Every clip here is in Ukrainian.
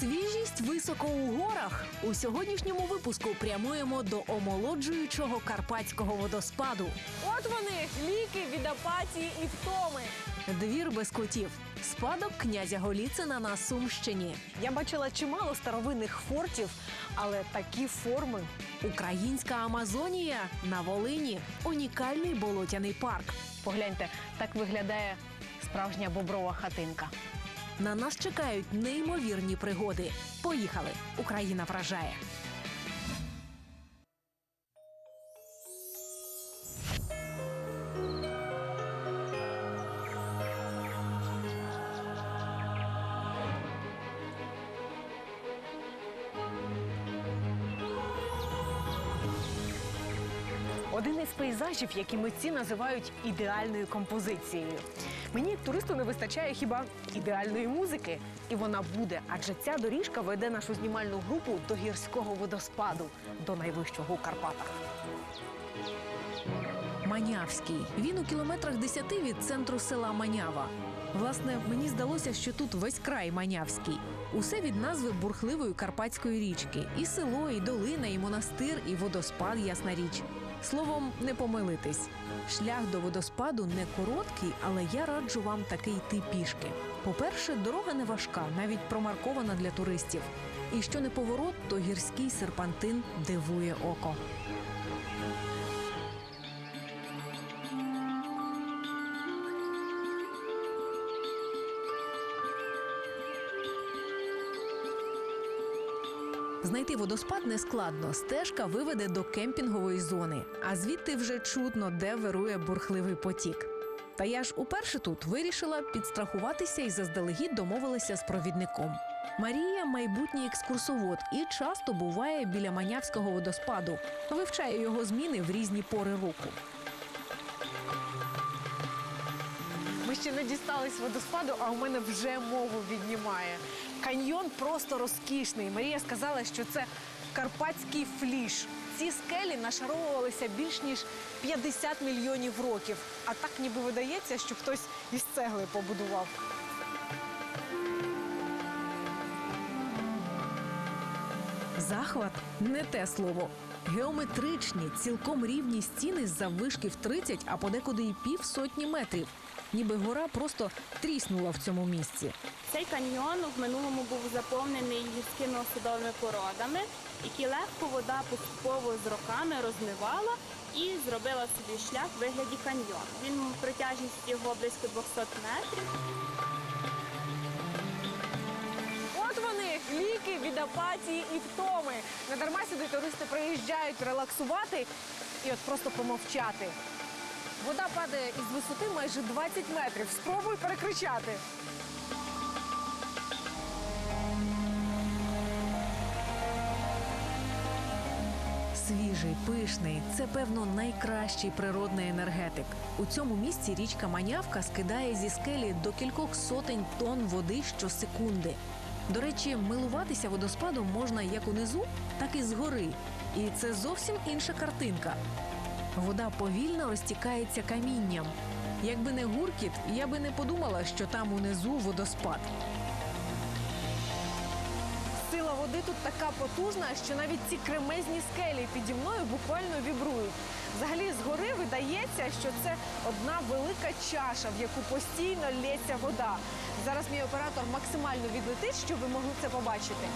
Свіжість високо у горах. У сьогоднішньому випуску прямуємо до омолоджуючого карпатського водоспаду. От вони ліки від апатії і втоми. Двір без котів. Спадок князя Голіцина на Сумщині. Я бачила чимало старовинних фортів, але такі форми. Українська Амазонія на Волині. Унікальний болотяний парк. Погляньте, так виглядає справжня боброва хатинка. На нас чекають неймовірні пригоди. Поїхали! Україна вражає. Один із пейзажів, які митці називають ідеальною композицією. Мені як туристу не вистачає хіба ідеальної музики, і вона буде, адже ця доріжка веде нашу знімальну групу до гірського водоспаду, до найвищого у Карпатах. Манявський. Він у кілометрах десяти від центру села Манява. Власне, мені здалося, що тут весь край Манявський. Усе від назви бурхливої карпатської річки: і село, і долина, і монастир, і водоспад, ясна річ. Словом, не помилитись. Шлях до водоспаду не короткий, але я раджу вам таки йти пішки. По-перше, дорога не важка, навіть промаркована для туристів. І що не поворот, то гірський серпантин дивує око. Знайти водоспад не складно. Стежка виведе до кемпінгової зони, а звідти вже чутно, де вирує бурхливий потік. Та я ж уперше тут вирішила підстрахуватися і заздалегідь домовилася з провідником. Марія майбутній екскурсовод і часто буває біля Манявського водоспаду, вивчає його зміни в різні пори року. Ми ще не дістались водоспаду, а у мене вже мову віднімає. Каньйон просто розкішний. Марія сказала, що це карпатський фліш. Ці скелі нашаровувалися більш ніж 50 мільйонів років. А так ніби видається, що хтось із цегли побудував. Захват не те слово. Геометричні, цілком рівні стіни з заввишки в 30, а подекуди і пів сотні метрів. Ніби гора просто тріснула в цьому місці. Цей каньйон в минулому був заповнений гірськими осадовими породами, які легко вода поступово з роками розмивала і зробила собі шлях в вигляді каньйону. Він протяжність його близько 200 метрів. От вони ліки від апатії і втоми. Не дарма сюди туристи приїжджають релаксувати і от просто помовчати. Вода падає із висоти майже 20 метрів. Спробуй перекричати. Свіжий, пишний це певно найкращий природний енергетик. У цьому місці річка Манявка скидає зі скелі до кількох сотень тонн води щосекунди. До речі, милуватися водоспадом можна як унизу, так і згори. І це зовсім інша картинка. Вода повільно розтікається камінням. Якби не гуркіт, я би не подумала, що там унизу водоспад. Сила води тут така потужна, що навіть ці кремезні скелі піді мною буквально вібрують. Взагалі, згори видається, що це одна велика чаша, в яку постійно лється вода. Зараз мій оператор максимально відлетить, щоб ви могли це побачити.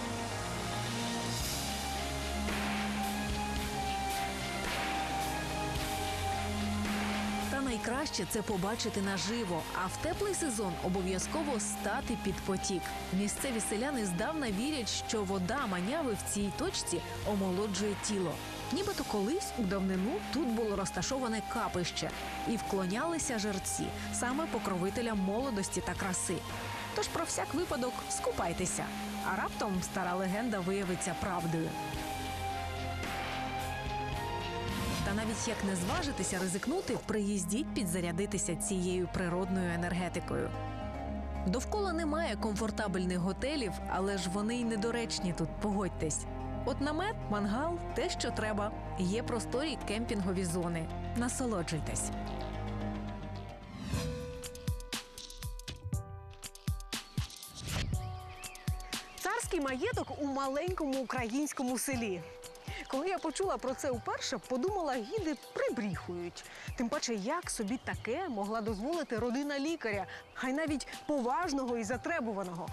Найкраще це побачити наживо, а в теплий сезон обов'язково стати під потік. Місцеві селяни здавна вірять, що вода маняви в цій точці омолоджує тіло. Нібито колись у давнину тут було розташоване капище і вклонялися жерці, саме покровителям молодості та краси. Тож про всяк випадок скупайтеся, а раптом стара легенда виявиться правдою. Навіть як не зважитися ризикнути, приїздіть підзарядитися цією природною енергетикою. Довкола немає комфортабельних готелів, але ж вони й недоречні тут, погодьтесь. От намет, мангал, те, що треба. Є просторі кемпінгові зони. Насолоджуйтесь. Карпатський маєток у маленькому українському селі. Коли я почула про це вперше, подумала, гіди прибріхують. Тим паче, як собі таке могла дозволити родина лікаря, хай навіть поважного і затребуваного.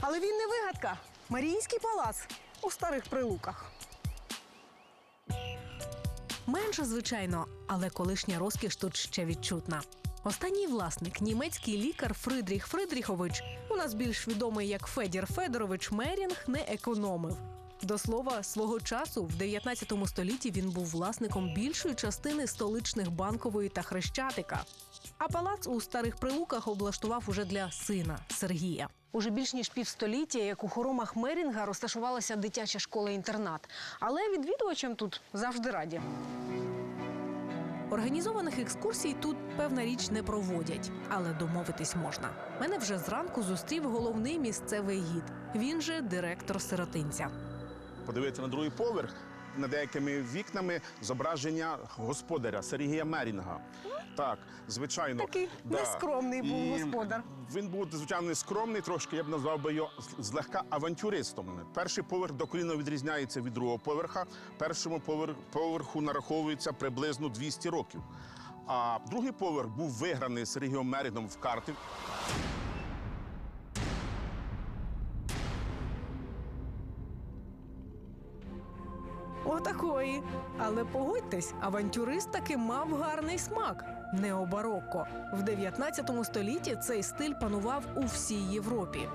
Але він не вигадка. Маріїнський палац у старих прилуках. Менше, звичайно, але колишня розкіш тут ще відчутна. Останній власник, німецький лікар Фридріх Фридріхович, у нас більш відомий як Федір Федорович Мерінг, не економив. До слова, свого часу в 19 столітті він був власником більшої частини столичних банкової та хрещатика. А палац у старих прилуках облаштував уже для сина Сергія. Уже більш ніж півстоліття, як у хоромах Мерінга, розташувалася дитяча школа-інтернат. Але відвідувачам тут завжди раді. Організованих екскурсій тут певна річ не проводять, але домовитись можна. Мене вже зранку зустрів головний місцевий гід. Він же директор сиротинця. Подивитися на другий поверх. Над деякими вікнами зображення господаря Сергія Мерінга. Так, звичайно. Такий нескромний був І господар. Він був звичайно нескромний, трошки я б назвав би його злегка авантюристом. Перший поверх докорінно відрізняється від другого поверха. Першому повер- поверху нараховується приблизно 200 років. А другий поверх був виграний Сергієм Мерінгом в карти. Отакої. Але погодьтесь, авантюрист таки мав гарний смак. Необарокко. В 19 столітті цей стиль панував у всій Європі.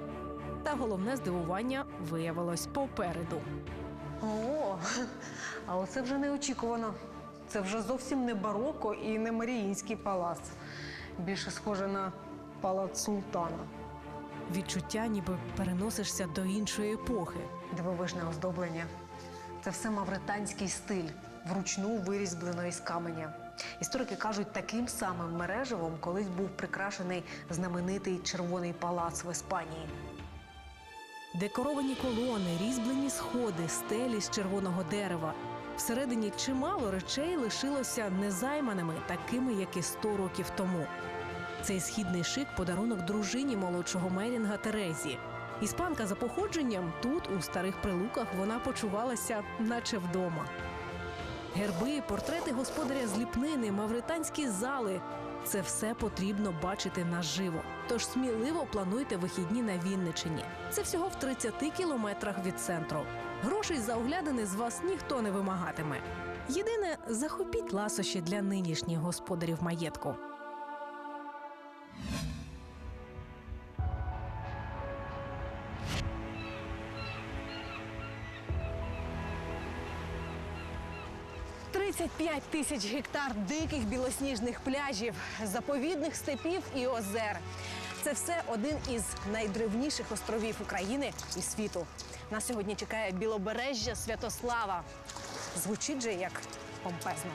Та головне здивування виявилось попереду. О, а оце вже неочікувано. Це вже зовсім не бароко і не Маріїнський палац. Більше схоже на палац султана. Відчуття, ніби переносишся до іншої епохи. Дивовижне оздоблення. Це все мавританський стиль, вручну вирізблено із каменя. Історики кажуть, таким самим мереживом колись був прикрашений знаменитий червоний палац в Іспанії. Декоровані колони, різьблені сходи, стелі з червоного дерева. Всередині чимало речей лишилося незайманими, такими, як і 100 років тому. Цей східний шик подарунок дружині молодшого Мерінга Терезі. Іспанка за походженням тут, у старих прилуках, вона почувалася, наче вдома. Герби, портрети господаря з ліпнини, мавританські зали це все потрібно бачити наживо. Тож сміливо плануйте вихідні на Вінничині. Це всього в 30 кілометрах від центру. Грошей за оглядини з вас ніхто не вимагатиме. Єдине, захопіть ласощі для нинішніх господарів маєтку. – 35 тисяч гектар диких білосніжних пляжів, заповідних степів і озер. Це все один із найдревніших островів України і світу. Нас сьогодні чекає білобережжя Святослава. Звучить же як помпезно.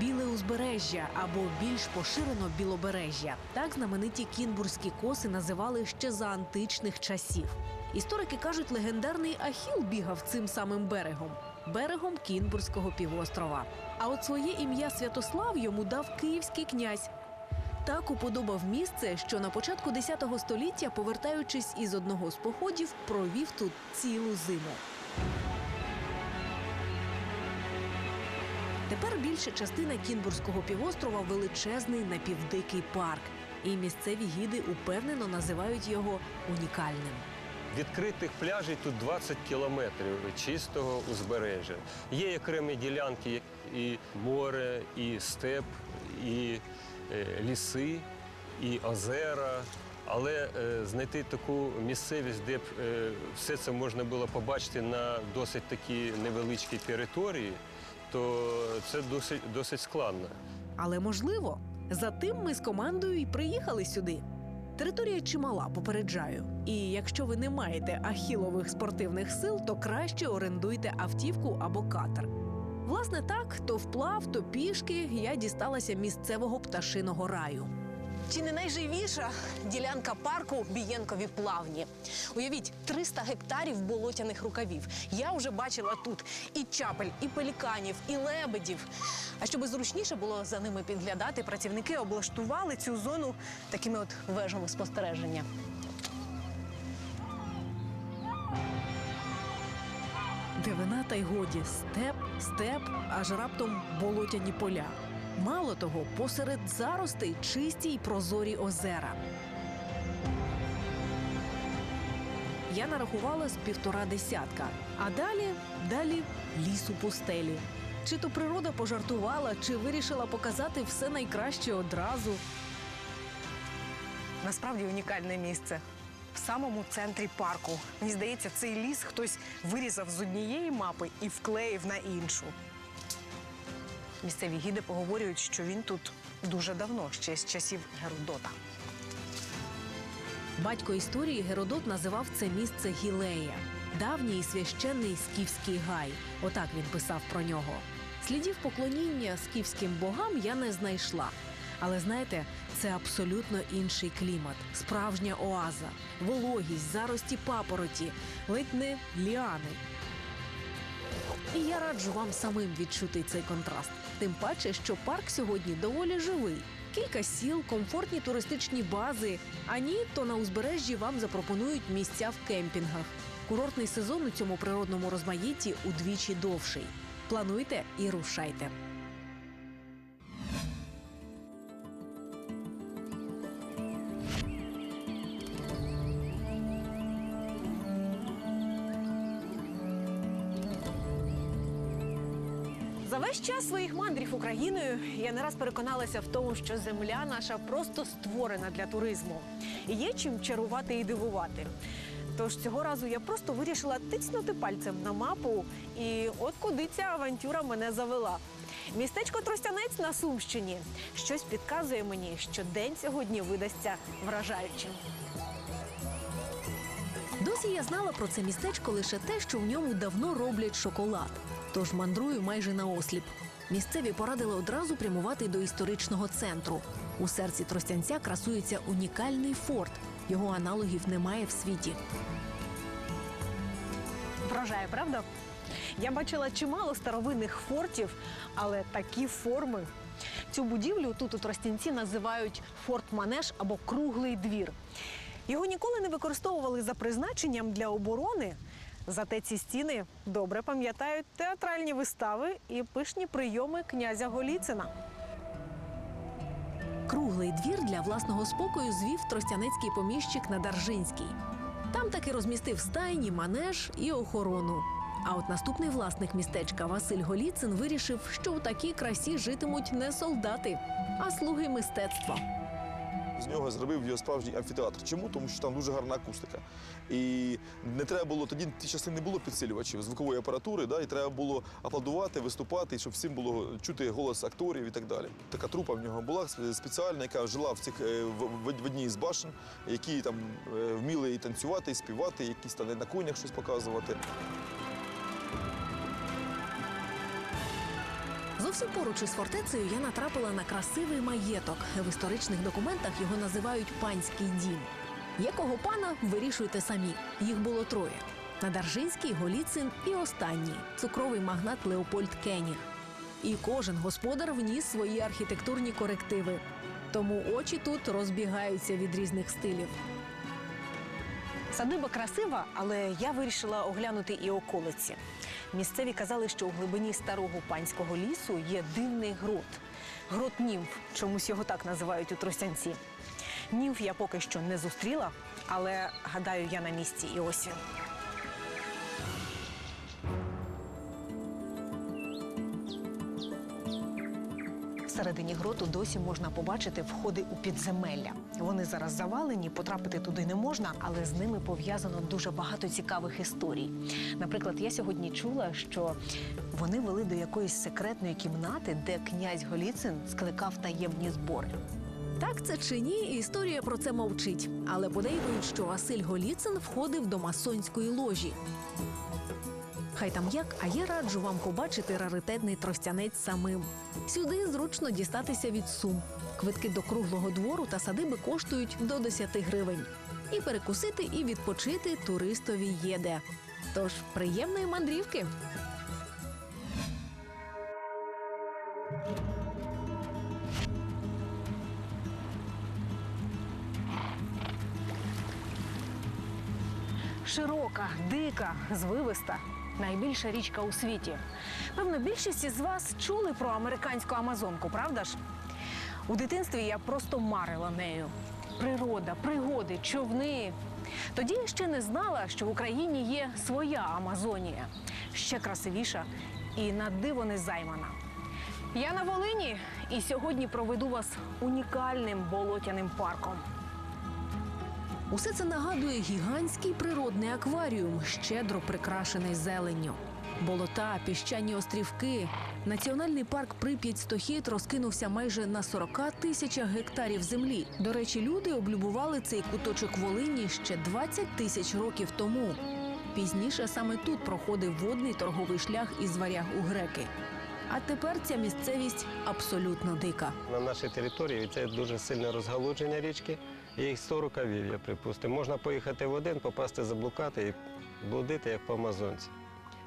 Біле узбережжя або більш поширено білобережжя. Так знамениті кінбурзькі коси називали ще за античних часів. Історики кажуть, легендарний Ахіл бігав цим самим берегом берегом Кінбурзького півострова. А от своє ім'я Святослав йому дав київський князь. Так уподобав місце, що на початку X століття, повертаючись із одного з походів, провів тут цілу зиму. Тепер більша частина Кінбурзького півострова величезний напівдикий парк, і місцеві гіди упевнено називають його унікальним. Відкритих пляжів тут 20 кілометрів чистого узбережжя. Є окремі ділянки, і море, і степ, і е, ліси, і озера. Але е, знайти таку місцевість, де б е, все це можна було побачити на досить такій невеличкій території, то це досить, досить складно. Але можливо, за тим ми з командою і приїхали сюди. Територія чимала, попереджаю. І якщо ви не маєте ахілових спортивних сил, то краще орендуйте автівку або катер. Власне, так, то вплав, то пішки я дісталася місцевого пташиного раю. Чи не найживіша ділянка парку Бієнкові плавні? Уявіть, 300 гектарів болотяних рукавів. Я вже бачила тут і чапель, і пеліканів, і лебедів. А щоб зручніше було за ними підглядати, працівники облаштували цю зону такими от вежами спостереження. Дивина та й годі степ, степ, аж раптом болотяні поля. Мало того, посеред заростей чисті й прозорі озера. Я нарахувала з півтора десятка, а далі далі ліс у пустелі. Чи то природа пожартувала, чи вирішила показати все найкраще одразу. Насправді унікальне місце. В самому центрі парку. Мені здається, цей ліс хтось вирізав з однієї мапи і вклеїв на іншу. Місцеві гіди поговорюють, що він тут дуже давно, ще з часів Геродота. Батько історії Геродот називав це місце Гілея, давній священний скіфський гай. Отак він писав про нього. Слідів поклоніння скіфським богам я не знайшла. Але знаєте, це абсолютно інший клімат, справжня оаза, вологість, зарості папороті, ледь не ліани. І я раджу вам самим відчути цей контраст. Тим паче, що парк сьогодні доволі живий. Кілька сіл, комфортні туристичні бази. А ні, то на узбережжі вам запропонують місця в кемпінгах. Курортний сезон у цьому природному розмаїтті удвічі довший. Плануйте і рушайте. Весь час своїх мандрів Україною я не раз переконалася в тому, що земля наша просто створена для туризму. І є чим чарувати і дивувати. Тож цього разу я просто вирішила тицнути пальцем на мапу, і от куди ця авантюра мене завела. Містечко Тростянець на Сумщині. Щось підказує мені, що день сьогодні видасться вражаючим. Досі я знала про це містечко лише те, що в ньому давно роблять шоколад. Тож мандрую майже наосліп. Місцеві порадили одразу прямувати до історичного центру. У серці Тростянця красується унікальний форт. Його аналогів немає в світі. Вражає, правда? Я бачила чимало старовинних фортів, але такі форми. Цю будівлю тут у Тростянці називають форт-манеж або круглий двір. Його ніколи не використовували за призначенням для оборони. Зате ці стіни добре пам'ятають театральні вистави і пишні прийоми князя Голіцина. Круглий двір для власного спокою звів тростянецький поміщик Надаржинський. Там таки розмістив стайні, манеж і охорону. А от наступний власник містечка Василь Голіцин вирішив, що в такій красі житимуть не солдати, а слуги мистецтва. З нього зробив його справжній амфітеатр. Чому? Тому що там дуже гарна акустика. І не треба було тоді ті часи не було підсилювачів звукової апаратури, да, і треба було аплодувати, виступати, щоб всім було чути голос акторів і так далі. Така трупа в нього була спеціальна, яка жила в цих е, в, в- одній з башен, які там е, вміли і танцювати, і співати, якісь там на конях щось показувати. Зовсім поруч із фортецею я натрапила на красивий маєток. В історичних документах його називають панський дім. Якого пана вирішуйте самі. Їх було троє: Надаржинський, Голіцин і останній цукровий магнат Леопольд Кеніг. І кожен господар вніс свої архітектурні корективи. Тому очі тут розбігаються від різних стилів. Садиба красива, але я вирішила оглянути і околиці. Місцеві казали, що у глибині старого панського лісу є дивний грот. Грот німф, чомусь його так називають у Тростянці. Німф я поки що не зустріла, але гадаю, я на місці і ось він. Всередині гроту досі можна побачити входи у підземелля. Вони зараз завалені, потрапити туди не можна, але з ними пов'язано дуже багато цікавих історій. Наприклад, я сьогодні чула, що вони вели до якоїсь секретної кімнати, де князь Голіцин скликав таємні збори. Так це чи ні, історія про це мовчить. Але подейкують, що Василь Голіцин входив до масонської ложі. Хай там як, а я раджу вам побачити раритетний тростянець самим. Сюди зручно дістатися від сум. Квитки до круглого двору та садиби коштують до 10 гривень. І перекусити, і відпочити туристові є де. Тож приємної мандрівки! Широка, дика, звивиста. Найбільша річка у світі. Певно, більшість із вас чули про американську Амазонку, правда ж? У дитинстві я просто марила нею. Природа, пригоди, човни. Тоді я ще не знала, що в Україні є своя Амазонія, ще красивіша і на диво не займана. Я на Волині і сьогодні проведу вас унікальним болотяним парком. Усе це нагадує гігантський природний акваріум, щедро прикрашений зеленню. Болота, піщані острівки. Національний парк Прип'ять Стохід розкинувся майже на 40 тисячах гектарів землі. До речі, люди облюбували цей куточок Волині ще 20 тисяч років тому. Пізніше саме тут проходив водний торговий шлях із варяг у греки. А тепер ця місцевість абсолютно дика. На нашій території це дуже сильне розгалудження річки. Їх 100 рукавів, припустимо. Можна поїхати в один, попасти, заблукати і блудити, як по Амазонці.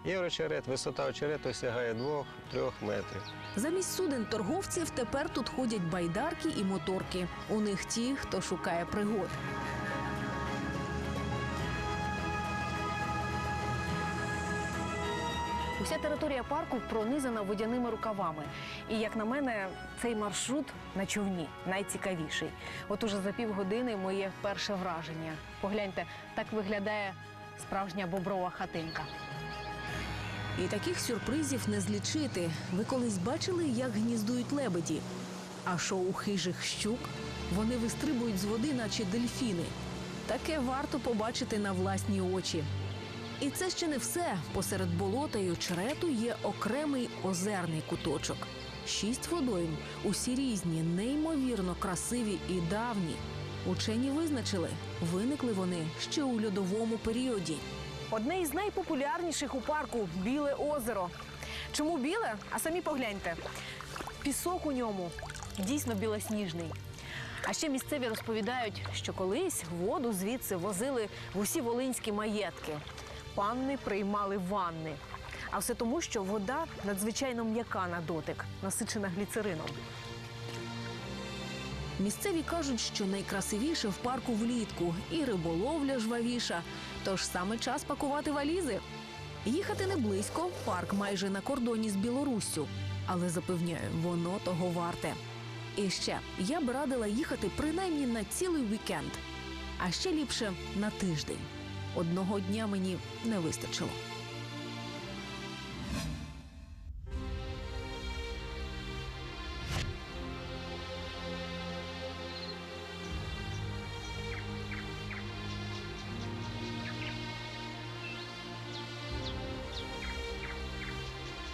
Єврочерет, висота очерету сягає 2-3 метрів. Замість суден торговців тепер тут ходять байдарки і моторки. У них ті, хто шукає пригод. Уся територія парку пронизана водяними рукавами. І як на мене, цей маршрут на човні найцікавіший. От уже за півгодини моє перше враження. Погляньте, так виглядає справжня боброва хатинка. І таких сюрпризів не злічити. Ви колись бачили, як гніздують лебеді? А що у хижих щук? Вони вистрибують з води, наче дельфіни. Таке варто побачити на власні очі. І це ще не все. Посеред болота й очерету є окремий озерний куточок. Шість водойм, усі різні, неймовірно красиві і давні. Учені визначили, виникли вони ще у льодовому періоді. Одне із найпопулярніших у парку біле озеро. Чому біле? А самі погляньте. Пісок у ньому дійсно білосніжний. А ще місцеві розповідають, що колись воду звідси возили в усі волинські маєтки. Панни приймали ванни. А все тому, що вода надзвичайно м'яка на дотик, насичена гліцерином. Місцеві кажуть, що найкрасивіше в парку влітку і риболовля жвавіша. Тож саме час пакувати валізи. Їхати не близько, парк майже на кордоні з Білоруссю. Але запевняю, воно того варте. І ще я б радила їхати принаймні на цілий вікенд, а ще ліпше на тиждень. Одного дня мені не вистачило.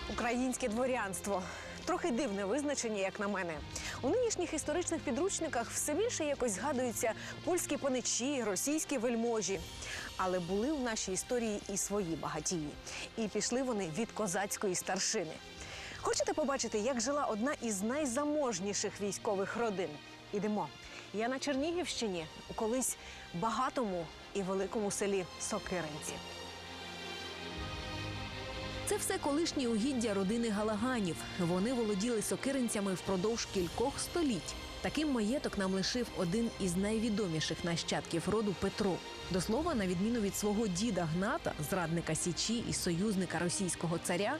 Українське дворянство. Трохи дивне визначення, як на мене. У нинішніх історичних підручниках все більше якось згадуються польські паничі, російські вельможі. Але були в нашій історії і свої багатії. І пішли вони від козацької старшини. Хочете побачити, як жила одна із найзаможніших військових родин? Ідемо. Я на Чернігівщині колись багатому і великому селі Сокиринці. Це все колишні угіддя родини Галаганів. Вони володіли сокиринцями впродовж кількох століть. Таким маєток нам лишив один із найвідоміших нащадків роду Петро. До слова, на відміну від свого діда Гната, зрадника Січі і союзника російського царя,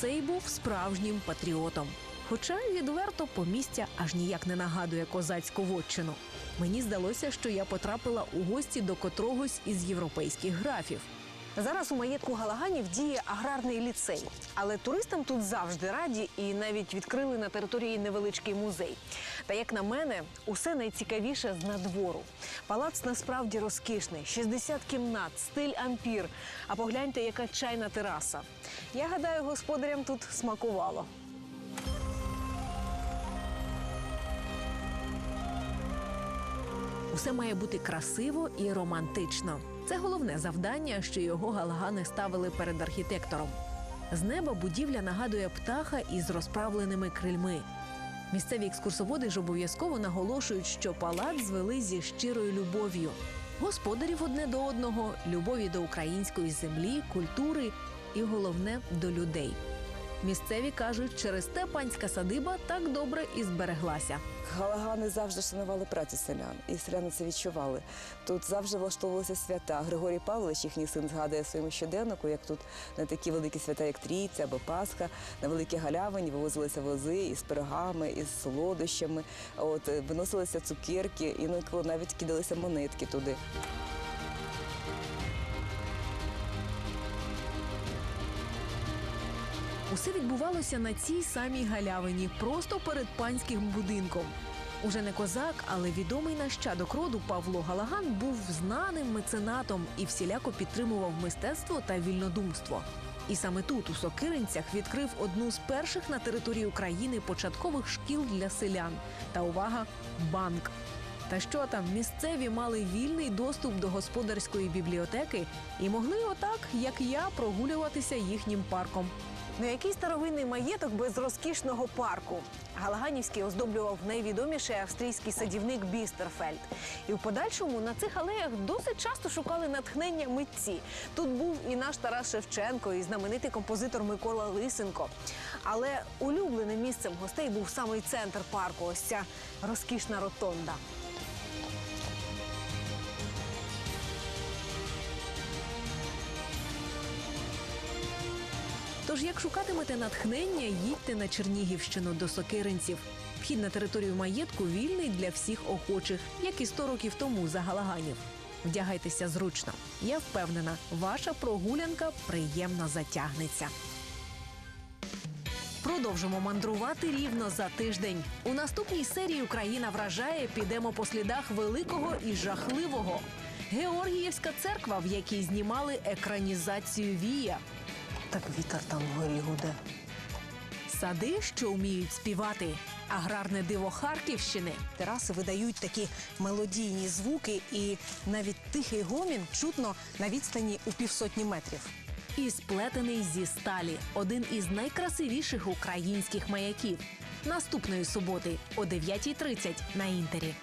цей був справжнім патріотом. Хоча відверто помістя аж ніяк не нагадує козацьку вотчину. Мені здалося, що я потрапила у гості до котрогось із європейських графів. Зараз у маєтку Галаганів діє аграрний ліцей, але туристам тут завжди раді і навіть відкрили на території невеличкий музей. Та як на мене, усе найцікавіше з надвору. Палац насправді розкішний, 60 кімнат, стиль ампір. А погляньте, яка чайна тераса. Я гадаю, господарям тут смакувало. Усе має бути красиво і романтично. Це головне завдання, що його галагани ставили перед архітектором. З неба будівля нагадує птаха із розправленими крильми. Місцеві екскурсоводи ж обов'язково наголошують, що палац звели зі щирою любов'ю. Господарів одне до одного, любові до української землі, культури і головне до людей. Місцеві кажуть, через те панська садиба так добре і збереглася. Галагани завжди шанували працю селян, і селяни це відчували. Тут завжди влаштовувалися свята. Григорій Павлович, їхній син, згадує своєму щоденнику, як тут на такі великі свята, як Трійця або Пасха, на великі галявині вивозилися вози із пирогами, із солодощами. От виносилися цукерки, інколи навіть кидалися монетки туди. Усе відбувалося на цій самій галявині, просто перед панським будинком. Уже не козак, але відомий нащадок роду Павло Галаган був знаним меценатом і всіляко підтримував мистецтво та вільнодумство. І саме тут, у Сокиринцях, відкрив одну з перших на території України початкових шкіл для селян. Та увага банк. Та що там, місцеві мали вільний доступ до господарської бібліотеки і могли отак, як я, прогулюватися їхнім парком. Ну який старовинний маєток без розкішного парку? Галаганівський оздоблював найвідоміший австрійський садівник Бістерфельд. І в подальшому на цих алеях досить часто шукали натхнення митці. Тут був і наш Тарас Шевченко, і знаменитий композитор Микола Лисенко. Але улюбленим місцем гостей був самий центр парку. Ось ця розкішна ротонда. Тож, як шукатимете натхнення, їдьте на Чернігівщину до Сокиринців. Вхід на територію маєтку вільний для всіх охочих, як і 100 років тому за Галаганів. Вдягайтеся зручно. Я впевнена, ваша прогулянка приємно затягнеться. Продовжимо мандрувати рівно за тиждень. У наступній серії Україна вражає. Підемо по слідах великого і жахливого. Георгіївська церква, в якій знімали екранізацію Вія. Так вітер там вгорі гуде. Сади, що вміють співати, аграрне диво Харківщини, Тераси видають такі мелодійні звуки, і навіть тихий гомін чутно на відстані у півсотні метрів. і сплетений зі сталі один із найкрасивіших українських маяків. Наступної суботи о 9.30 на інтері.